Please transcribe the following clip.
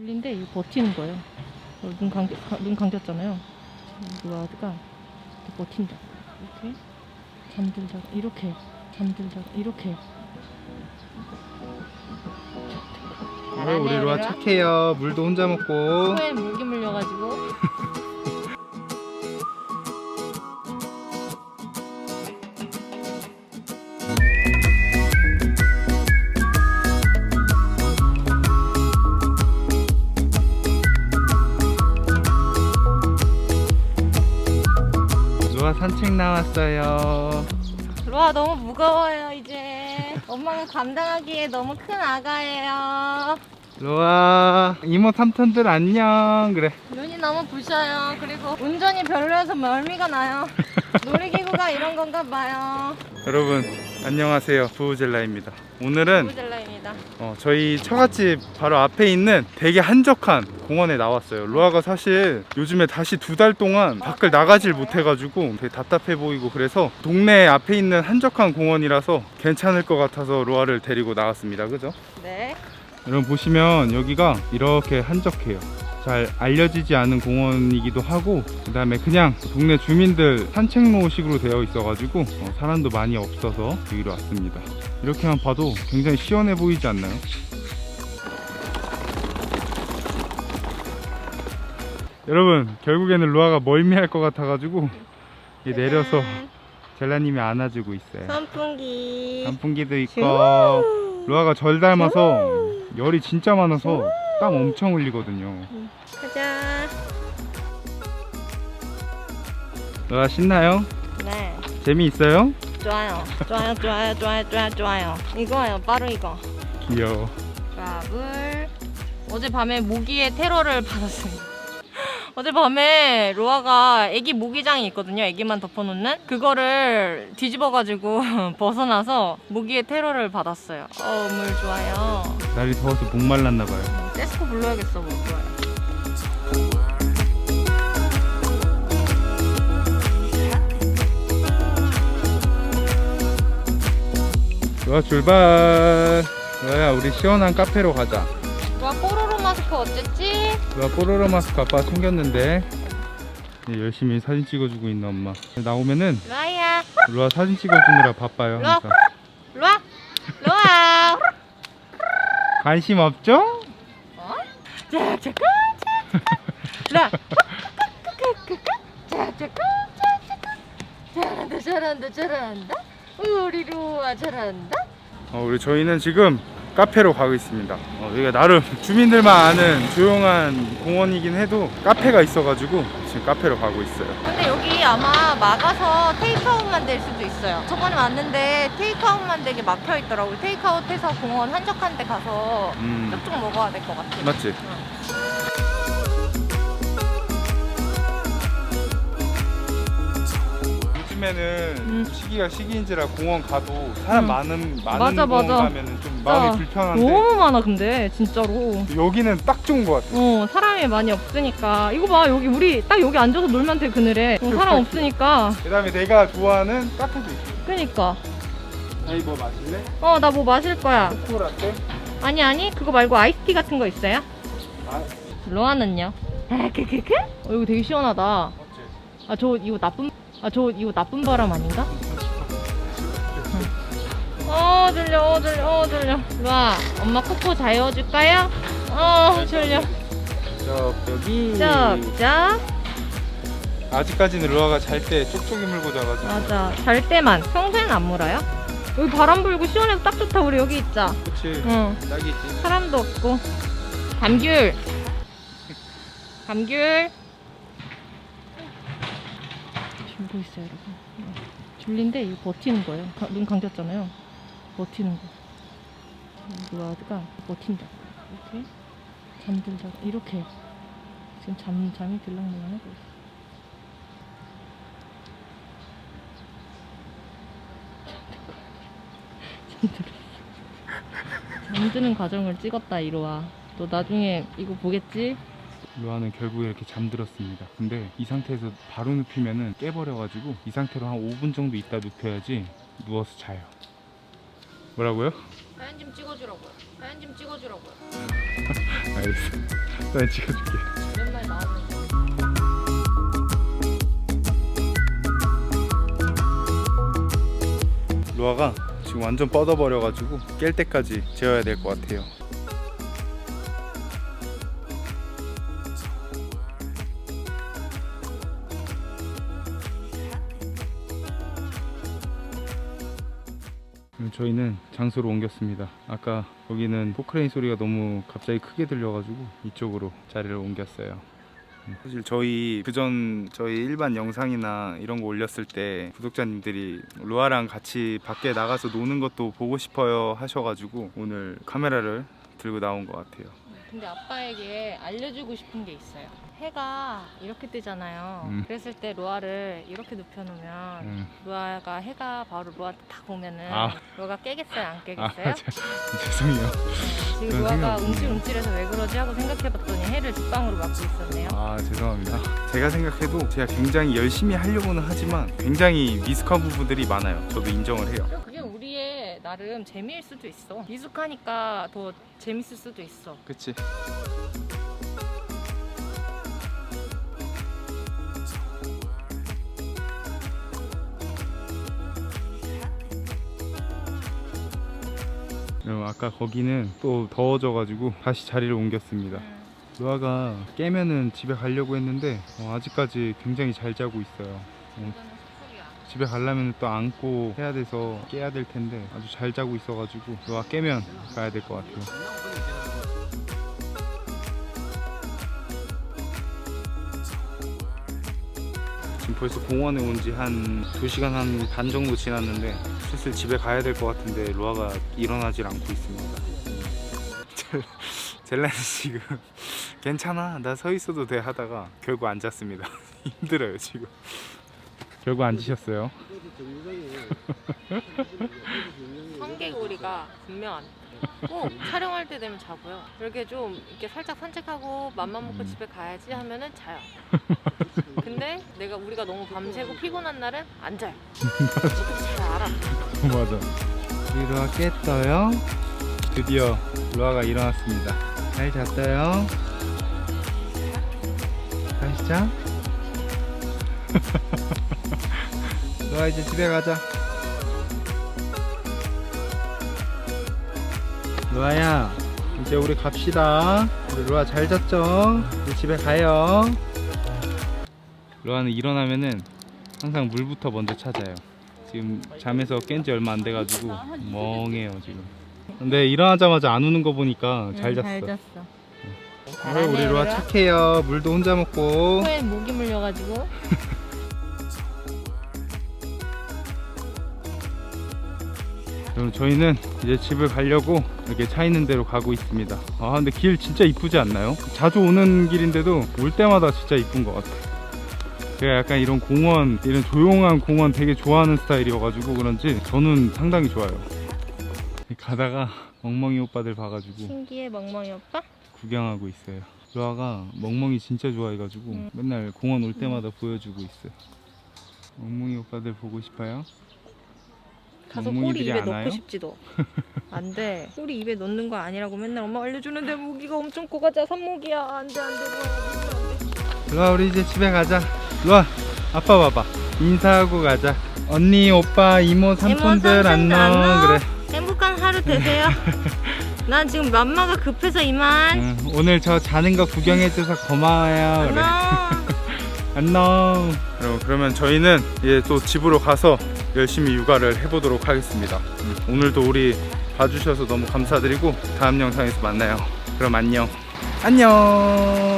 들린데 이거 버티는 거예요. 어, 눈 감겨 가- 눈 감겼잖아요. 루아드가 버틴다. 이렇게 잠들다가 이렇게 잠들다가 이렇게 어, 우리 로아 착해요. 물도 혼자 먹고. 코에 물기 물려가지고 나왔어요. 루아 너무 무거워요 이제 엄마가 감당하기에 너무 큰 아가예요 로아 이모 삼촌들 안녕. 그래. 눈이 너무 부셔요 그리고 운전이 별로여서 멀미가 나요 놀이기구가 이런 건가 봐요 여러분 안녕하세요. 부우젤라입니다. 오늘은 부젤라입니다 어, 저희 처갓집 바로 앞에 있는 되게 한적한 공원에 나왔어요. 로아가 사실 요즘에 다시 두 달 동안 밖을 나가질 못해가지고 되게 답답해 보이고 그래서 동네 앞에 있는 한적한 공원이라서 괜찮을 것 같아서 로아를 데리고 나왔습니다. 그죠? 네 여러분 보시면 여기가 이렇게 한적해요. 잘 알려지지 않은 공원이기도 하고 그 다음에 그냥 동네 주민들 산책로식으로 되어 있어가지고 어, 사람도 많이 없어서 여기로 왔습니다. 이렇게만 봐도 굉장히 시원해 보이지 않나요? 여러분 결국에는 루아가 멀미할 것 같아가지고 이 내려서 젤라님이 안아주고 있어요. 선풍기 단풍기도 있고 루아가 절 닮아서 열이 진짜 많아서 땀 엄청 흘리거든요. 가자 루아 신나요? 네 재미있어요? 좋아요 좋아요 좋아요 좋아요 좋아요 좋아요 이거예요 바로 이거 귀여워. 밥을 어젯밤에 모기의 테러를 받았습니다. 어젯밤에 로아가 애기 모기장이 있거든요. 애기만 덮어놓는 그거를 뒤집어가지고 벗어나서 모기의 테러를 받았어요. 어, 물 좋아요. 날이 더워서 목 말랐나 봐요. 세스코 불러야겠어, 물 좋아요. 루아 출발. 루아야 우리 시원한 카페로 가자. 로아 뽀로로 마스크 어쨌지? 루아 뽀로로 마스크 아빠 챙겼는데 이제 열심히 사진 찍어주고 있는 엄마. 나오면은 로아야, 루아 사진 찍어주느라 바빠요. 루아. 항상. 로아, 로아. 관심 없죠? 잘한다, 잘한다, 잘한다. 우리 로아 잘한다. 어, 우리 저희는 지금 카페로 가고 있습니다. 어, 여기가 나름 주민들만 아는 조용한 공원이긴 해도 카페가 있어가지고 지금 카페로 가고 있어요. 근데 여기 아마 막아서 테이크아웃만 될 수도 있어요. 저번에 왔는데 테이크아웃만 되게 막혀 있더라고요. 테이크아웃해서 공원 한적한 데 가서 음, 쭉쭉 먹어야 될 것 같아요. 맞지? 요즘에는 음. 시기가 시기인지라 공원 가도 사람 음. 많은 많은 맞아, 공원 맞아. 가면은 좀 마음이 불편한데 너무 많아 근데 진짜로. 여기는 딱 좋은 것 같아. 어 사람이 많이 없으니까 이거 봐 여기 우리 딱 여기 앉아서 놀면 돼 그늘에 어, 사람 없으니까 그다음에 내가 좋아하는 카페도 있어. 그니까 아니 뭐 마실래? 어 나 뭐 마실 거야 초코라떼? 아니 아니 그거 말고 아이스티 같은 거 있어요? 아, 로아는요? 아 크크크? 어 이거 되게 시원하다 어째? 아저 이거 나쁜 아 저 이거 나쁜 바람 아닌가? 어 졸려 어 졸려 어 졸려. 로아 엄마 코코 자여줄까요? 어 졸려. 저 여기 쩍쩍 아직까지는 루아가 잘 때 쪽쪽이 물고 자가지고. 맞아. 잘 때만. 평소에는 안 물어요? 여기 바람 불고 시원해서 딱 좋다. 우리 여기 있자. 그치. 응. 딱이지. 사람도 없고. 감귤. 감귤 있어요 여러분. 어, 졸린데 이거 버티는 거예요. 가- 눈 감겼잖아요. 버티는 거. 루아드가 버틴다. 이렇게 잠들다가 이렇게 지금 잠, 잠이 들락날락 하고 있어 잠들었어. 잠드는 과정을 찍었다 이로와. 너 나중에 이거 보겠지? 루아는 결국에 이렇게 잠들었습니다 근데 이 상태에서 바로 눕히면은 깨버려가지고 이 상태로 한 5분 정도 있다 눕혀야지 누워서 자요 뭐라고요? 사진 좀 찍어주라고요 사진 좀 찍어주라고요 알겠어 나 찍어줄게. 오랜만에 나오는 루아가 지금 완전 뻗어버려가지고 깰 때까지 재워야 될 것 같아요. 음, 저희는 장소로 옮겼습니다. 아까 여기는 포크레인 소리가 너무 갑자기 크게 들려가지고 이쪽으로 자리를 옮겼어요. 음, 사실 저희 그전 저희 일반 영상이나 이런 거 올렸을 때 구독자님들이 루아랑 같이 밖에 나가서 노는 것도 보고 싶어요 하셔가지고 오늘 카메라를 들고 나온 것 같아요. 근데 아빠에게 알려주고 싶은 게 있어요. 해가 이렇게 뜨잖아요. 음. 그랬을 때 로아를 이렇게 눕혀놓으면 음. 로아가 해가 바로 로아한테 딱 오면은 아. 로아가 깨겠어요, 안 아, 깨겠어요? 제- 죄송해요. 지금 그런 로아가 생각 움찔움찔해서 왜 그러지 하고 생각해봤더니 해를 뒷방으로 맞고 있었네요. 아 죄송합니다. 제가 생각해도 제가 굉장히 열심히 하려고는 하지만 굉장히 미숙한 부분들이 많아요. 저도 인정을 해요. 그리고 그게 우리의 나름 재미일 수도 있어. 미숙하니까 더 재밌을 수도 있어. 그치? 여러분 아까 거기는 또 더워져가지고 다시 자리를 옮겼습니다. 음. 루아가 깨면은 집에 가려고 했는데 어, 아직까지 굉장히 잘 자고 있어요. 수풀이야. 집에 가려면 또 안고 해야 돼서 깨야 될 텐데 아주 잘 자고 있어가지고 루아 깨면 가야 될 것 같아요. 지금 벌써 공원에 온 지 한 2시간 한 반 정도 지났는데 슬슬 집에 가야 될 것 같은데 루아가 일어나질 않고 있습니다. 젤- 젤라는 지금 괜찮아 나 서 있어도 돼 하다가 결국 앉았습니다. 힘들어요 지금. 결국 앉으셨어요. 성개구리가 분명합니다. 꼭 촬영할 때 되면 자고요. 이렇게 좀 이렇게 살짝 산책하고 맘만 먹고 음. 집에 가야지 하면은 자요. 근데 내가 우리가 너무 밤새고 피곤한 날은 안 자요. 어떻게. 맞아. 우리 루아 깼어요. 드디어 루아가 일어났습니다. 잘 잤어요. 다시 자. 루아 이제 집에 가자. 루아야, 이제 우리 갑시다. 우리 루아 잘 잤죠? 이제 집에 가요. 루아는 일어나면은 항상 물부터 먼저 찾아요. 지금 잠에서 깬 지 얼마 안 돼가지고 멍해요 지금. 근데 일어나자마자 안 우는 거 보니까 잘 잤어. 잘 잤어. 어, 우리 루아 착해요. 물도 혼자 먹고. 코에 모기 물려가지고. 그럼 저희는 이제 집을 가려고 이렇게 차 있는 대로 가고 있습니다. 아 근데 길 진짜 이쁘지 않나요? 자주 오는 길인데도 올 때마다 진짜 이쁜 것 같아. 제가 약간 이런 공원, 이런 조용한 공원 되게 좋아하는 스타일이어가지고 그런지 저는 상당히 좋아요. 가다가 멍멍이 오빠들 봐가지고 신기해 멍멍이 오빠? 구경하고 있어요. 루아가 멍멍이 진짜 좋아해가지고 음. 맨날 공원 올 때마다 보여주고 있어요. 멍멍이 오빠들 보고 싶어요? 가서 꼬리 멍멍이들이 입에 안 넣고 와요? 싶지도. 안 돼. 꼬리 입에 넣는 거 아니라고 맨날 엄마 알려주는데 모기가 엄청 커가자 산모기야. 안 돼, 안 돼, 뭐야. 안 돼. 루아 우리 이제 집에 가자. 루아 아빠 봐봐. 인사하고 가자. 언니, 오빠, 이모, 삼촌들 삼촌들 안녕. 안녕. 그래. 행복한 하루 되세요. 난 지금 맘마가 급해서 이만. 응, 오늘 저 자는 거 구경해줘서 고마워요. 그래. 안녕. 안녕. 여러분 그러면 저희는 이제 또 집으로 가서 열심히 육아를 해보도록 하겠습니다. 음, 오늘도 우리 봐주셔서 너무 감사드리고 다음 영상에서 만나요. 그럼 안녕. 안녕.